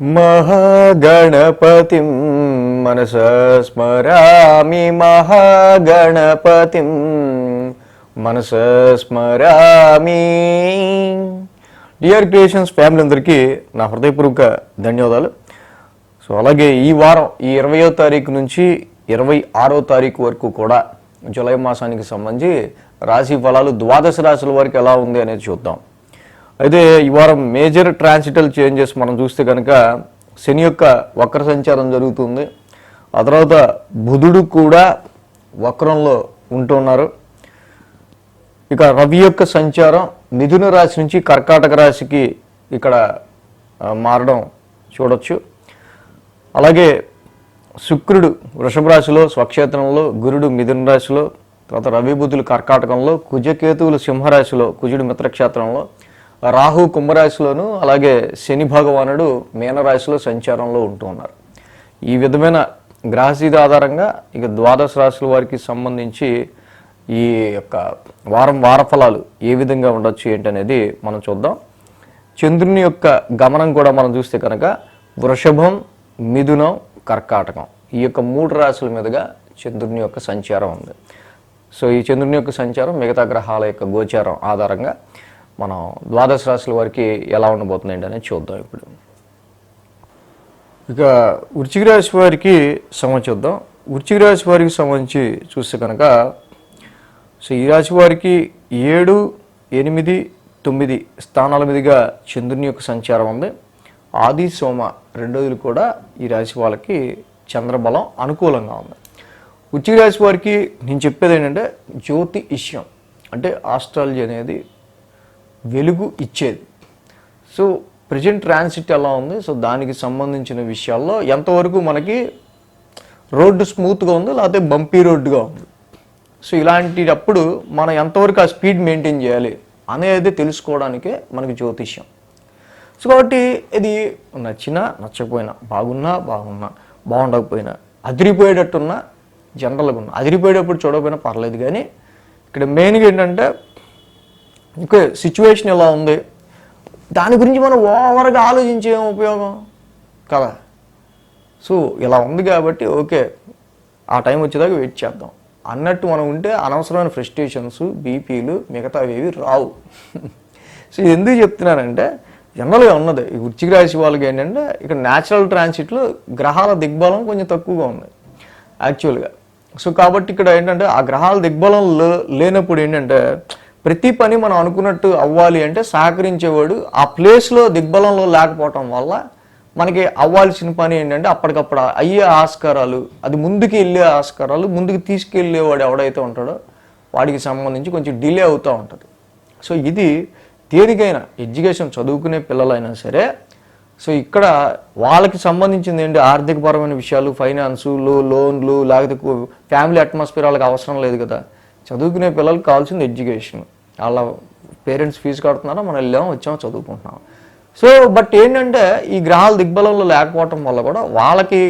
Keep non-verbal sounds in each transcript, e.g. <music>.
మహాగణపతి మనస స్మరామి మహాగణపతిం మనస స్మరామి. డియర్ క్రియేషన్స్ ఫ్యామిలీ అందరికీ నా హృదయపూర్వక ధన్యవాదాలు. సో అలాగే ఈ వారం ఈ ఇరవయో తారీఖు నుంచి ఇరవై ఆరో తారీఖు వరకు కూడా జూలై మాసానికి సంబంధించి రాశి ఫలాలు ద్వాదశ రాశుల వరకు ఎలా ఉంది అనేది చూద్దాం. అయితే ఈ వారం మేజర్ ట్రాన్సిటల్ చేంజెస్ మనం చూస్తే కనుక శని యొక్క వక్ర సంచారం జరుగుతుంది. ఆ తర్వాత బుధుడు కూడా వక్రంలో ఉంటున్నారు. ఇక రవి యొక్క సంచారం మిథున రాశి నుంచి కర్కాటక రాశికి ఇక్కడ మారడం చూడొచ్చు. అలాగే శుక్రుడు వృషభ రాశిలో స్వక్షేత్రంలో గురుడు మిథున రాశిలో తర్వాత రవి బుధులు కర్కాటకంలో కుజకేతువులు సింహరాశిలో కుజుడు మిత్రక్షేత్రంలో రాహు కుంభరాశిలోను అలాగే శని భగవానుడు మీనరాశిలో సంచారంలో ఉంటూ ఉన్నారు. ఈ విధమైన గ్రహస్థితి ఆధారంగా ఇక ద్వాదశ రాశుల వారికి సంబంధించి ఈ యొక్క వారం వార ఫలాలు ఏ విధంగా ఉండొచ్చు ఏంటనేది మనం చూద్దాం. చంద్రుని యొక్క గమనం కూడా మనం చూస్తే కనుక వృషభం మిథునం కర్కాటకం ఈ యొక్క మూడు రాశుల మీదుగా చంద్రుని యొక్క సంచారం ఉంది. సో ఈ చంద్రుని యొక్క సంచారం మిగతా గ్రహాల యొక్క గోచారం ఆధారంగా మనం ద్వాదశ రాశుల వారికి ఎలా ఉండబోతుంది అనేది చూద్దాం ఇప్పుడు. ఇక వృచ్చిక రాశి వారికి సంబంధించి చూద్దాం. వృచ్చిక రాశి వారికి సంబంధించి చూస్తే కనుక సో ఈ రాశి వారికి ఏడు ఎనిమిది తొమ్మిది స్థానాల మీదుగా చంద్రుని యొక్క సంచారం ఉంది. ఆది సోమ రెండు కూడా ఈ రాశి వాళ్ళకి చంద్రబలం అనుకూలంగా ఉంది. వృశ్చిక రాశి వారికి నేను చెప్పేది ఏంటంటే జ్యోతి ఇష్యం అంటే ఆస్ట్రాలజీ అనేది వెలుగు ఇచ్చేది. సో ప్రజెంట్ ట్రాన్సిట్ ఎలా ఉంది? సో దానికి సంబంధించిన విషయాల్లో ఎంతవరకు మనకి రోడ్డు స్మూత్గా ఉంది లేకపోతే బంపీ రోడ్డుగా ఉంది. సో ఇలాంటిటప్పుడు మనం ఎంతవరకు ఆ స్పీడ్ మెయింటైన్ చేయాలి అనేది తెలుసుకోవడానికే మనకి జ్యోతిష్యం. సో కాబట్టి ఇది నచ్చినా నచ్చకపోయినా బాగున్నా బాగున్నా బాగుండకపోయినా అదిరిపోయేటట్టున్నా జనరల్గా ఉన్నా. అదిరిపోయేటప్పుడు చూడకపోయినా పర్లేదు కానీ ఇక్కడ మెయిన్గా ఏంటంటే ఓకే సిచ్యువేషన్ ఎలా ఉంది? దాని గురించి మనం ఓవర్గా ఆలోచించే ఉపయోగం? కదా? సో ఇలా ఉంది కాబట్టి ఓకే ఆ టైం వచ్చేదాకా వెయిట్ చేద్దాం. అన్నట్టు మనం ఉంటే అనవసరమైన ఫ్రస్ట్రేషన్స్ బీపీలు మిగతావి ఏవి రావు. <laughs> సో ఇది ఎందుకు చెప్తున్నానంటే జనరల్గా ఉన్నది. ఈ వృచ్చిక రాశి వాళ్ళకి ఏంటంటే ఇక్కడ న్యాచురల్ ట్రాన్సిట్లో గ్రహాల దిగ్బలం కొంచెం తక్కువగా ఉంది యాక్చువల్గా సో కాబట్టి ఇక్కడ ఏంటంటే ఆ గ్రహాల దిగ్బలం లే- లేనప్పుడు ఏంటంటే ప్రతి పని మనం అనుకున్నట్టు అవ్వాలి అంటే సహకరించేవాడు ఆ ప్లేస్లో దిగ్బలంలో లేకపోవటం వల్ల మనకి అవ్వాల్సిన పని ఏంటంటే అప్పటికప్పుడు అయ్యే ఆస్కారాలు అది ముందుకు వెళ్ళే ఆస్కారాలు ముందుకు తీసుకెళ్ళేవాడు ఎవడైతే ఉంటాడో వాడికి సంబంధించి కొంచెం డిలే అవుతూ ఉంటుంది. సో ఇది దేనికైనా ఎడ్యుకేషన్ చదువుకునే పిల్లలైనా సరే సో ఇక్కడ వాళ్ళకి సంబంధించింది ఏంటి? ఆర్థికపరమైన విషయాలు ఫైనాన్సు లో లోన్లు లేకపోతే ఫ్యామిలీ అట్మాస్ఫియర్ వాళ్ళకి అవసరం లేదు కదా. చదువుకునే పిల్లలకు కావాల్సింది ఎడ్యుకేషన్. వాళ్ళ పేరెంట్స్ ఫీజు కడుతున్నారో మనం వెళ్ళాము వచ్చాము చదువుకుంటున్నాం సో బట్ ఏంటంటే ఈ గ్రహాల దిగ్బలంలో లేకపోవటం వల్ల కూడా వాళ్ళకి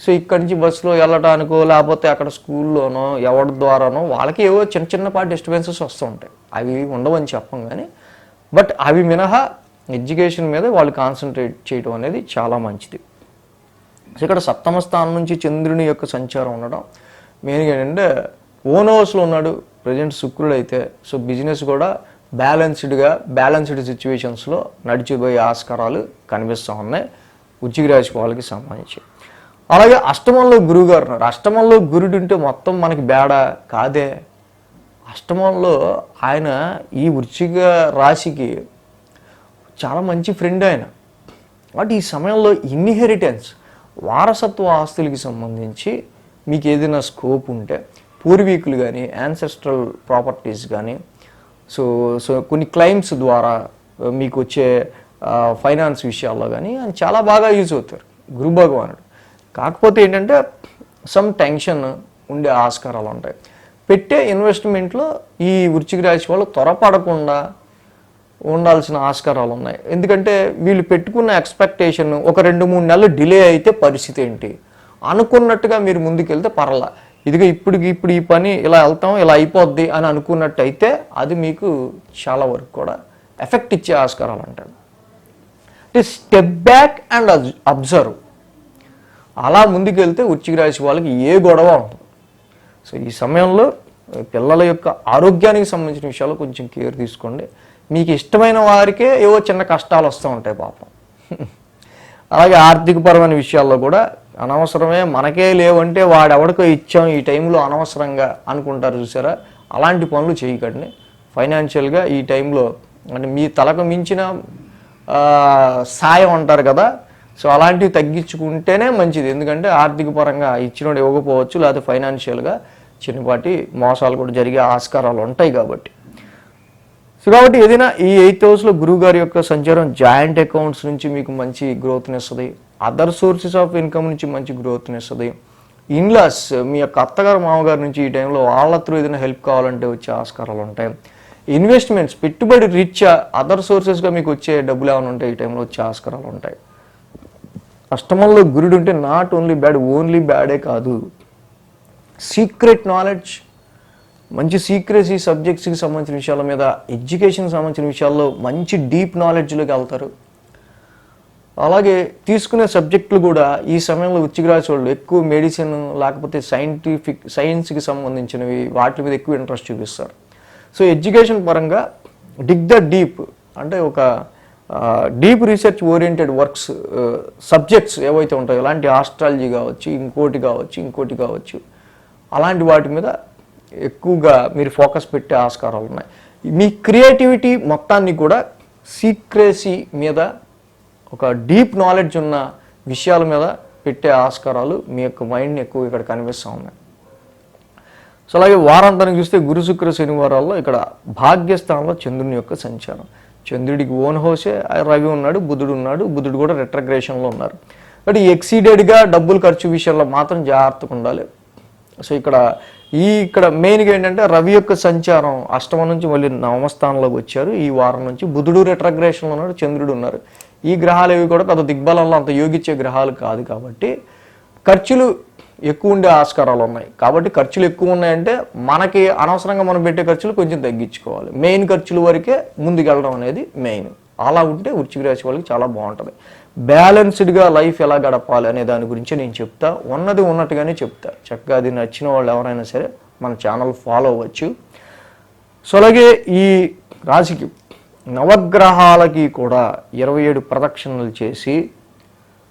సో ఇక్కడి నుంచి బస్సులో వెళ్ళటానికో లేకపోతే అక్కడ స్కూల్లోనో ఎవరి ద్వారానో వాళ్ళకి ఏవో చిన్న చిన్నపాటి డిస్టర్బెన్సెస్ వస్తూ ఉంటాయి. అవి ఉండవని చెప్పం కానీ బట్ అవి మినహా ఎడ్యుకేషన్ మీద వాళ్ళు కాన్సన్ట్రేట్ చేయడం అనేది చాలా మంచిది. సో ఇక్కడ సప్తమ స్థానం నుంచి చంద్రుని యొక్క సంచారం ఉండడం మెయిన్గా ఏంటంటే ఓనోస్లో ఉన్నాడు ప్రజెంట్ శుక్రుడు అయితే సో బిజినెస్ కూడా బ్యాలెన్స్డ్గా బ్యాలెన్స్డ్ సిచ్యువేషన్స్లో నడిచిపోయే ఆస్కారాలు కనిపిస్తూ ఉన్నాయి ఉచిక రాశి వాళ్ళకి సంబంధించి. అలాగే అష్టమంలో గురువు గారు ఉన్నారు. అష్టమంలో గురుడు ఉంటే మొత్తం మనకి బేడ కాదే. అష్టమంలో ఆయన ఈ వృచ్చిక రాశికి చాలా మంచి ఫ్రెండ్ ఆయన. కాబట్టి ఈ సమయంలో ఇన్హెరిటెన్స్ వారసత్వ ఆస్తులకి సంబంధించి మీకు ఏదైనా స్కోప్ ఉంటే పూర్వీకులు కానీ యాన్సెస్ట్రల్ ప్రాపర్టీస్ కానీ సో సో కొన్ని క్లైమ్స్ ద్వారా మీకు వచ్చే ఫైనాన్స్ విషయాల్లో కానీ ఆయన చాలా బాగా యూజ్ అవుతారు. గురు భగవానుడు. కాకపోతే ఏంటంటే సమ్ టెన్షన్ ఉండే ఆస్కారాలు ఉంటాయి. పెట్టే ఇన్వెస్ట్మెంట్లో ఈ వృచ్చిక రాశి వాళ్ళు త్వరపడకుండా ఉండాల్సిన ఆస్కారాలు ఉన్నాయి. ఎందుకంటే వీళ్ళు పెట్టుకున్న ఎక్స్పెక్టేషన్ ఒక రెండు మూడు నెలలు డిలే అయితే పరిస్థితి ఏంటి? అనుకున్నట్టుగా మీరు ముందుకెళ్తే పర్లా. ఇదిగో ఇప్పుడు ఇప్పుడు ఈ పని ఇలా వెళ్తాం ఇలా అయిపోద్ది అని అనుకున్నట్టు అయితే అది మీకు చాలా వరకు కూడా ఎఫెక్ట్ ఇచ్చే ఆస్కారాలు అంటారు స్టెప్ బ్యాక్ అండ్ అబ్జర్వ్ అలా ముందుకెళ్తే వృశ్చిక రాశి వాళ్ళకి ఏ గొడవ ఉంటుంది సో ఈ సమయంలో పిల్లల యొక్క ఆరోగ్యానికి సంబంధించిన విషయాలు కొంచెం కేర్ తీసుకోండి. మీకు ఇష్టమైన వారికే ఏవో చిన్న కష్టాలు వస్తూ ఉంటాయి పాపం. <laughs> అలాగే ఆర్థికపరమైన విషయాల్లో కూడా అనవసరమే మనకే లేవంటే వాడెవడికో ఇచ్చాం ఈ టైంలో అనవసరంగా అనుకుంటారు చూసారా? అలాంటి పనులు చేయకండి. ఫైనాన్షియల్గా ఈ టైంలో అంటే మీ తలకు మించిన సాయం అంటారు కదా? సో అలాంటివి తగ్గించుకుంటేనే మంచిది. ఎందుకంటే ఆర్థిక పరంగా ఇచ్చినోడు ఇవ్వకపోవచ్చు లేకపోతే ఫైనాన్షియల్గా చిన్నపాటి మోసాలు కూడా జరిగే ఆస్కారాలు ఉంటాయి కాబట్టి. సో కాబట్టి ఏదైనా ఈ ఎయిత్ హౌస్లో గురువు గారి యొక్క సంచారం జాయింట్ అకౌంట్స్ నుంచి మీకు మంచి గ్రోత్ని ఇస్తుంది. అదర్ సోర్సెస్ ఆఫ్ ఇన్కమ్ నుంచి మంచి గ్రోత్ని ఇస్తుంది ఇన్లాస్ మీ యొక్క అత్తగారు మామగారి నుంచి ఈ టైంలో వాళ్ళ త్రూ ఏదైనా హెల్ప్ కావాలంటే వచ్చే ఆస్కారాలు ఉంటాయి. ఇన్వెస్ట్మెంట్స్ పెట్టుబడి రీత్యా అదర్ సోర్సెస్గా మీకు వచ్చే డబ్బులు ఏమైనా ఉంటాయి ఈ టైంలో వచ్చే ఆస్కారాలు ఉంటాయి. అష్టమంలో గురుడు ఉంటే నాట్ ఓన్లీ బ్యాడ్ ఓన్లీ బ్యాడే కాదు. సీక్రెట్ నాలెడ్జ్ మంచి సీక్రెసీ సబ్జెక్ట్స్కి సంబంధించిన విషయాల మీద ఎడ్యుకేషన్కి సంబంధించిన విషయాల్లో మంచి డీప్ నాలెడ్జ్లోకి వెళ్తారు. అలాగే తీసుకునే సబ్జెక్టులు కూడా ఈ సమయంలో వృచ్చిక వాళ్ళు ఎక్కువ మెడిసిన్ లేకపోతే సైంటిఫిక్ సైన్స్కి సంబంధించినవి వాటి మీద ఎక్కువ ఇంట్రెస్ట్ చూపిస్తారు. సో ఎడ్యుకేషన్ పరంగా డిగ్ ద డీప్ అంటే ఒక deep research oriented works subjects ఏవైతే ఉంటాయో అలాంటి ఆస్ట్రాలజీ కావచ్చు ఇంకోటి కావచ్చు ఇంకోటి కావచ్చు అలాంటి వాటి మీద ఎక్కువగా మీరు ఫోకస్ పెట్టే ఆస్కారాలు ఉన్నాయి. మీ క్రియేటివిటీ మొత్తాన్ని కూడా సీక్రెసీ మీద ఒక డీప్ నాలెడ్జ్ ఉన్న విషయాల మీద పెట్టే ఆస్కారాలు మీ యొక్క మైండ్ని ఎక్కువ ఇక్కడ కనిపిస్తూ ఉన్నాయి సో అలాగే వారాంతానికి చూస్తే గురు శుక్ర శనివారాల్లో ఇక్కడ భాగ్యస్థానంలో చంద్రుని యొక్క సంచారం. చంద్రుడికి ఓన్ హౌసే రవి ఉన్నాడు బుధుడు ఉన్నాడు బుధుడు కూడా రెట్రగ్రేషన్లో ఉన్నారు. బట్ ఎక్సీడెడ్గా డబ్బులు ఖర్చు విషయంలో మాత్రం జాగ్రత్తగా ఉండాలి. సో ఇక్కడ ఈ ఇక్కడ మెయిన్గా ఏంటంటే రవి యొక్క సంచారం అష్టమం నుంచి మళ్ళీ నవమస్థానంలోకి వచ్చారు. ఈ వారం నుంచి బుధుడు రెట్రగ్రేషన్లో ఉన్నాడు చంద్రుడు ఉన్నారు. ఈ గ్రహాలు ఇవి కూడా పెద్ద దిగ్బలంలో అంత యోగించే గ్రహాలు కాదు కాబట్టి ఖర్చులు ఎక్కువ ఉండే ఆస్కారాలు ఉన్నాయి. కాబట్టి ఖర్చులు ఎక్కువ ఉన్నాయంటే మనకి అనవసరంగా మనం పెట్టే ఖర్చులు కొంచెం తగ్గించుకోవాలి. మెయిన్ ఖర్చుల వరకే ముందుకెళ్ళడం అనేది మెయిన్. అలా ఉంటే వృచ్చిక రాశి వాళ్ళకి చాలా బాగుంటుంది. బ్యాలెన్స్డ్గా లైఫ్ ఎలా గడపాలి అనే దాని గురించి నేను చెప్తా. ఉన్నది ఉన్నట్టుగానే చెప్తా. చక్కగా అది నచ్చిన వాళ్ళు ఎవరైనా సరే మన ఛానల్ ఫాలో అవ్వచ్చు. సో అలాగే ఈ రాశికి నవగ్రహాలకి కూడా ఇరవై ఏడు ప్రదక్షిణలు చేసి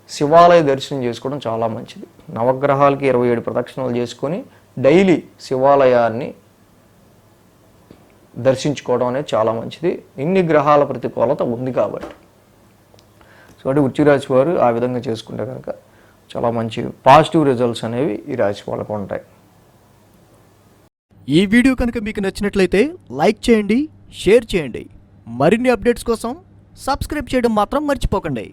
శివాలయ దర్శనం చేసుకోవడం చాలా మంచిది. నవగ్రహాలకి ఇరవై ఏడు ప్రదక్షిణలు చేసుకొని డైలీ శివాలయాన్ని దర్శించుకోవడం అనేది చాలా మంచిది. ఇన్ని గ్రహాల ప్రతికూలత ఉంది కాబట్టి. సో అంటే ఉచ్చిరాశి వారు ఆ విధంగా చేసుకుంటే కనుక చాలా మంచి పాజిటివ్ రిజల్ట్స్ అనేవి ఈ రాశి వాళ్ళకు ఉంటాయి. ఈ వీడియో కనుక మీకు నచ్చినట్లయితే లైక్ చేయండి షేర్ చేయండి. మరిన్ని అప్డేట్స్ కోసం సబ్స్క్రైబ్ చేయడం మాత్రం మర్చిపోకండి.